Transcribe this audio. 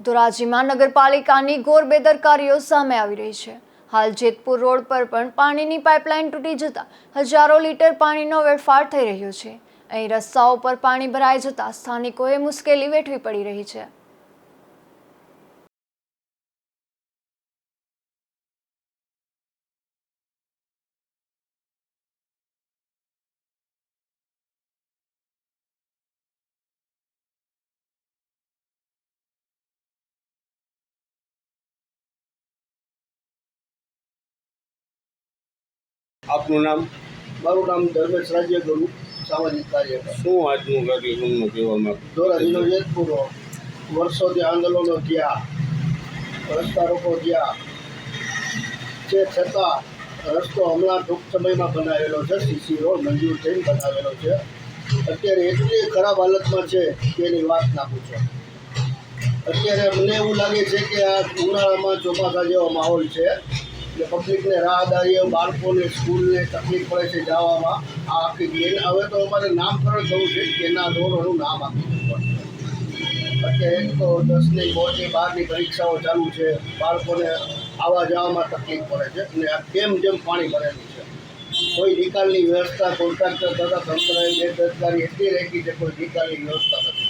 ધોરાજીમાં નગરપાલિકાની ઘોર બેદરકારીઓ સામે આવી રહી છે. હાલ જેતપુર રોડ પર પણ પાણીની પાઇપલાઇન તૂટી જતા હજારો લીટર પાણીનો વેડફાટ થઈ રહ્યો છે. અહીં રસ્તાઓ પર પાણી ભરાઈ જતા સ્થાનિકોએ મુશ્કેલી વેઠવી પડી રહી છે. આપનું નામ? મારું નામ ધર્મેશ રાજ્ય ગુરુ સામાજિક કાર્ય શું આજનું કાર્યક્રમનું કહેવામાં ધોરાજીનો પૂરો વર્ષોથી આંદોલનો થયા રસ્તા રોકો થયા તે છતાં રસ્તો હમણાં ટૂંક સમયમાં બનાવેલો છે સીસી રોડ મંજૂર થઈને બનાવેલો છે. અત્યારે એટલી ખરાબ હાલતમાં છે કે એની વાત ના પૂછો. અત્યારે મને એવું લાગે છે કે આ ઉનાળામાં ચોમાસા જેવો માહોલ છે. એટલે પબ્લિકને રાહદારીઓ બાળકોને, સ્કૂલને તકલીફ પડે છે જવામાં આ આખી ગેન હવે તો અમારે નામકરણ થવું છે કે એના ધોરણનું નામ આપી અત્યારે એક તો દસની બોર્ડની બહારની પરીક્ષાઓ ચાલુ છે. બાળકોને આવવા જવામાં તકલીફ પડે છે અને આ કેમ જેમ પાણી ભરેલું છે. કોઈ નિકાલની વ્યવસ્થા કોન્ટ્રાક્ટર તથા તંત્રએ બેદરકારી એટલી રાખી છે, કોઈ નિકાલની વ્યવસ્થા નથી.